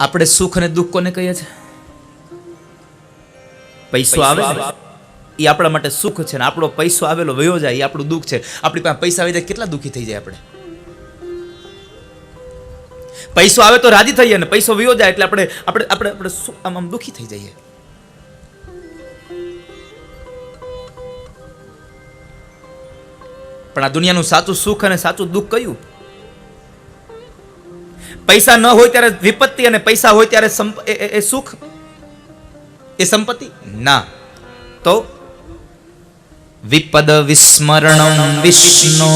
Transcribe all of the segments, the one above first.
આપણે સુખ અને દુઃખ કોને કહીએ છીએ? પૈસો આવે એ આપણા માટે સુખ છે ને આપણો પૈસો આવેલો વયો જાય એ આપણું દુઃખ છે. આપણી પાસે પૈસા આવી જાય કેટલા દુઃખી થઈ જાય આપણે? પૈસો આવે તો રાજી થઈએ ને પૈસો વયો જાય એટલે આપણે આપણે આપણે આપણે આમ આમ દુઃખી થઈ જઈએ. પણ આ દુનિયાનું સાચું સુખ અને સાચું દુઃખ કયું? પૈસા ન હોય ત્યારે વિપત્તિ અને પૈસા હોય ત્યારે એ સુખ? એ સંપત્તિ? ના. તો? વિપદ વિસ્મરણ વિષ્ણુ.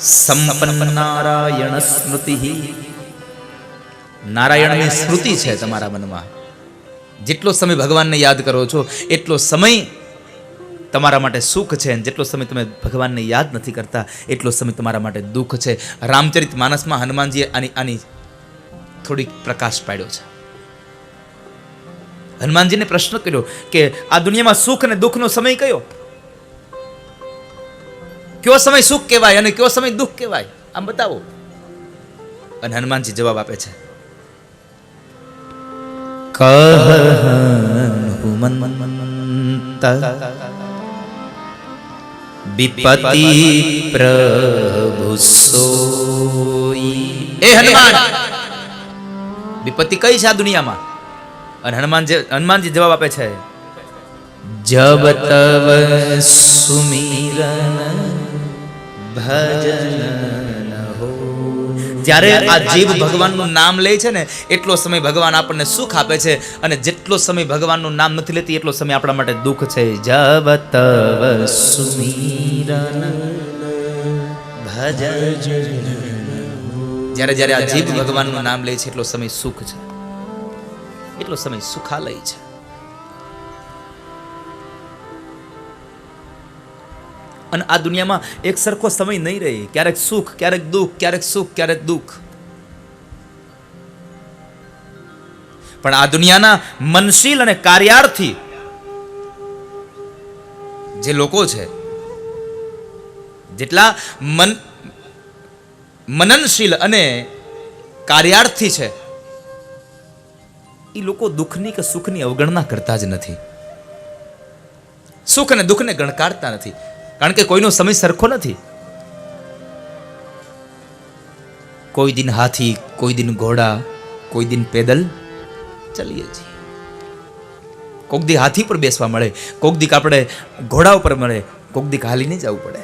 સંપન્નારાયણ સ્મૃતિ. નારાયણની સ્મૃતિ છે તમારા મનમાં. જેટલો સમય ભગવાનને યાદ કરો છો, એટલો સમય તમારા માટે સુખ છે જેટલો સમય તમે ભગવાનને યાદ નથી કરતા, એટલો સમય તમારા માટે દુઃખ છે. રામચરિત માનસમાં હનુમાનજીએ આની આની થોડીક પ્રકાશ પાડ્યો છે. હનુમાનજીને પ્રશ્ન કર્યો કે, આ દુનિયામાં સુખ અને દુઃખનો સમય કયો? કયો સમય સુખ કહેવાય અને કયો સમય દુઃખ કહેવાય? આમ બતાવો. અને હનુમાનજી જવાબ આપે છે કહનુમંત વિપતિ પ્રભુ સોઈ એ હનુમાન વિપત્તિ કઈ છે આ દુનિયામાં અને હનુમાન હનુમાનજી જવાબ આપે છે જબ તવ સુમિરન ભજન જ્યારે આ જીવ ભગવાનનું નામ લે છે ને એટલો સમય ભગવાન આપણને સુખ આપે છે અને જેટલો સમય ભગવાનનું નામ નથી લેતી એટલો સમય આપણા માટે દુઃખ છે. જબ તવ સુમીરન જ્યારે જ્યારે આ જીવ ભગવાનનું નામ લે છે એટલો સમય સુખ છે. એટલો સમય સુખાલય છે. અને આ દુનિયામાં એક સરખો સમય નહીં રહે. ક્યારેક સુખ, ક્યારેક દુઃખ, ક્યારેક સુખ, ક્યારેક દુઃખ. પણ આ દુનિયાના મનશીલ અને કાર્યાર્થી જે લોકો છે, જેટલા મન, મનનશીલ અને કાર્યાર્થી છે એ લોકો દુઃખની કે સુખની અવગણના કરતા જ નથી. સુખ અને દુઃખને ગણકારતા નથી. કારણ કે કોઈનો સમય સરખો નથી. કોઈ દિન હાથી, કોઈ દિન ઘોડા, કોઈ દિન પેદલ ચલીએ છીએ. કોક દી હાથી પર બેસવા મળે કોક દીક આપણે ઘોડા ઉપર મળે કોક દીક હાલીને જવું પડે.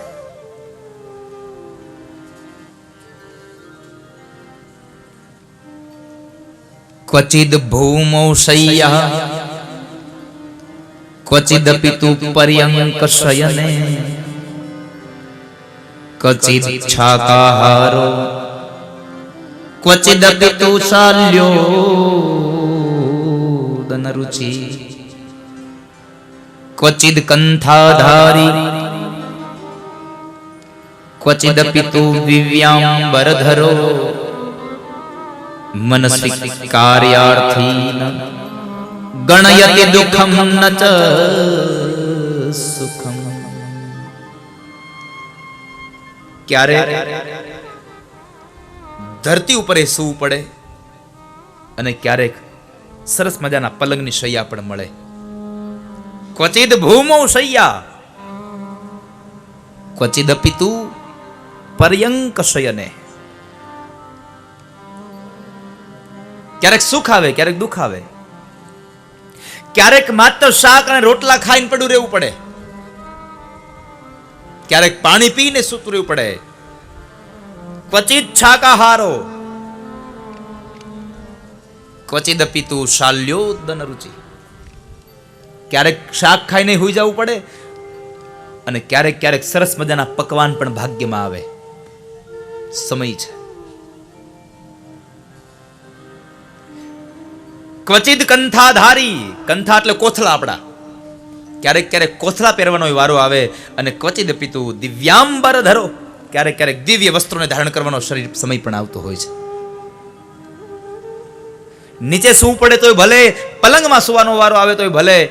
ક્વચિદ ભૂમૌ શય્યા ક્વચિદ પિતુ પર્યંક શયને ક્વચિદ છાકાહારો ક્વચિદપि તુ શાલ્યો દનરુચિ ક્વચિદ કંથાધારી ક્વચિદપિ તુ દિવ્યાંબરધરો મનસ્વી કાર્યાર્થી ગણયતિ દુઃખમ ન ચ સુખમ ક્યારે ધરતી ઉપર એ સૂવું પડે અને ક્યારેક સરસ મજાના પલંગની શૈયા પણ મળે. ક્વચિત ભૂમો શૈયા. ક્વચિત પિતુ પર્યંક શયને. ક્યારેક સુખ આવે, ક્યારેક દુઃખ આવે. ક્યારેક માત્ર શાક અને રોટલા ખાઈને પડ્યું રહેવું પડે. ક્યારેક પાણી પીને સુતરવું પડે. ક્વચિત શાકાહારો. ક્વચિત પીતું શાલ્યોદન રુચિ. ક્યારેક શાક ખાઈને હોઈ જવું પડે અને ક્યારેક ક્યારેક સરસ મજાના પકવાન પણ ભાગ્યમાં આવે. સમય છે. ક્વચિત કંથાધારી. કંથા એટલે કોથળા આપણા. ક્યારેક ક્યારેક કોથળા પહેરવાનો વારો આવે અને ક્વચિત પીતું દિવ્યાંબર ધરો. ક્યારેક ક્યારેક દિવ્ય વસ્ત્રોને ધારણ કરવાનો શરીર સમય પણ આવતો હોય છે. નીચે સૂવું પડે તોય ભલે, પલંગમાં સુવાનો વારો આવે તોય ભલે,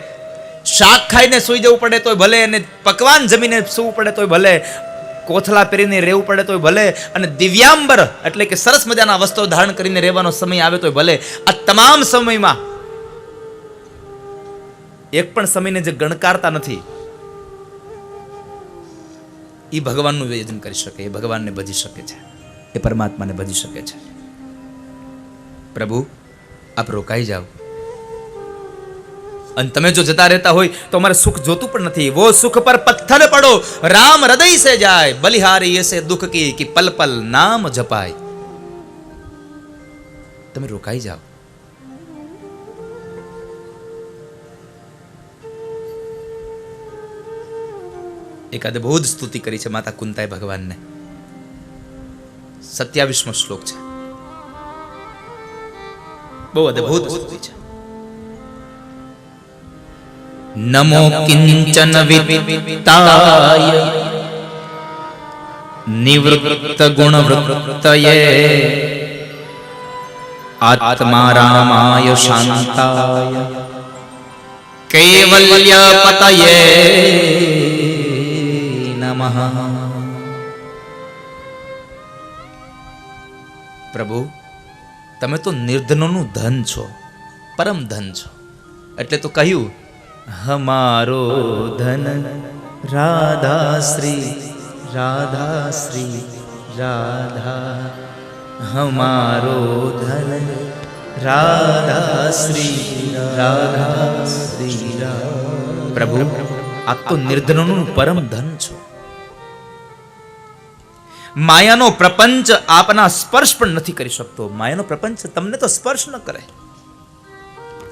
શાક ખાઈને સૂઈ જવું પડે તોય ભલે અને પકવાન જમીને સૂવું પડે તોય ભલે, કોથળા પહેરીને રહેવું પડે તોય ભલે અને દિવ્યાંબર એટલે કે સરસ મજાના વસ્ત્રો ધારણ કરીને રહેવાનો સમય આવે તોય ભલે. આ તમામ સમયમાં એક પણ સમયને જે ગણકારતા નથી એ ભગવાનનું વિવેચન કરી શકે, એ ભગવાનને ભજી શકે છે. એ પરમાત્માને ભજી શકે છે. પ્રભુ, આપ રોકાઈ જાઓ. અને તમે જો જતા રહેતા હોય તો અમારે સુખ જોતું પણ નથી. વો સુખ પર પથ્થર પડો. રામ હૃદય સે જાય. બલિહારી એસે દુઃખ કી, કે પલ પલ નામ જપાય. તમે રોકાઈ જાઓ. એક અદ્ભુત સ્તુતિ કરી છે માતા કુંતાએ ભગવાનને. સત્યાવીસમો શ્લોક છે. બહુ અદભુત સ્તુતિ છે. નમો કિંચન વિત્તાય. નિવૃત્ત ગુણ વૃત્તયે. આત્મા રામાય શાંતાય. કૈવલ્ય પતયે. નમઃ પ્રભુ તમે તો નિર્ધનોનું ધન છો, પરમ ધન છો. એટલે તો કહ્યું, હમારો ધન રાધા શ્રી રાધા. હમારો ધન રાધા શ્રી રાધા. શ્રી પ્રભુ આપ તો નિર્ધનોનું પરમ ધન છો. માયાનો પ્રપંચ આપના સ્પર્શ પણ નથી કરી શકતો. માયાનો પ્રપંચ તમને તો સ્પર્શ ન કરે.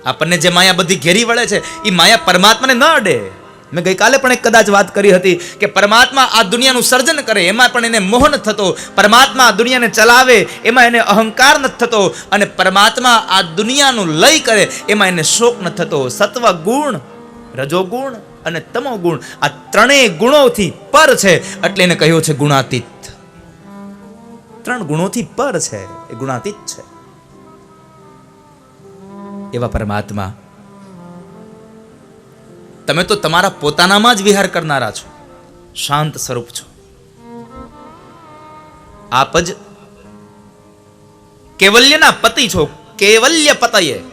આપણને જે માયા બધી ઘેરી વળે છે એ માયા પરમાત્માને ન અડે. મેં ગઈકાલે પણ એક કદાચ વાત કરી હતી કે પરમાત્મા આ દુનિયાનું સર્જન કરે, એમાં પણ એને મોહ નથી થતો. પરમાત્મા આ દુનિયાને ચલાવે, એમાં એને અહંકાર નથી થતો. અને પરમાત્મા આ દુનિયાનું લય કરે, એમાં એને શોક નથી થતો. સત્વ ગુણ રજોગુણ અને તમો ગુણ આ ત્રણેય ગુણોથી પર છે. એટલે એને કહ્યું છે ગુણાતીત. ત્રણ ગુણોથી પર છે, એ ગુણાતીત છે. એવા પરમાત્મા, તમે તો તમારા પોતાનામાં જ વિહાર કરનારા છો, શાંત સ્વરૂપ છો. આપ જ કેવલ્યના પતિ છો, કેવલ્ય પતયે.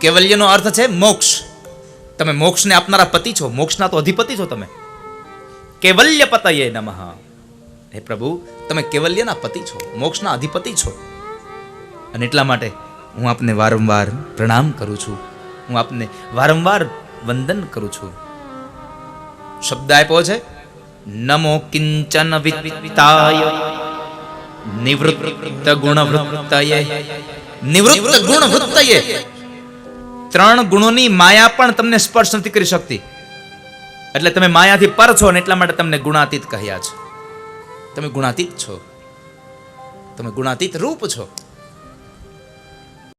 કેવલ્યનો અર્થ છે મોક્ષ. તમે મોક્ષને આપનારા પતિ છો, મોક્ષના તો અધિપતિ છો તમે. કેવલ્ય પતયે નમઃ. હે પ્રભુ, તમે કેવલ્યના પતિ છો, મોક્ષના અધિપતિ છો. અને એટલા માટે હું આપને વારંવાર પ્રણામ કરું છું. હું આપને વારંવાર વંદન કરું છું. શબ્દ આપ્યો છે, નમો કિંચન વિત્તાય, નિવૃત્ત ગુણવૃત્તયે નિવૃત્ત ગુણવૃત્તયે. ત્રણ ગુણોની માયા પણ તમને સ્પર્શ નથી કરી શકતી. એટલે તમે માયાથી પર છો ને એટલા માટે તમને ગુણાતીત કહ્યા છે. તમે ગુણાતીત છો. તમે ગુણાતીત રૂપ છો.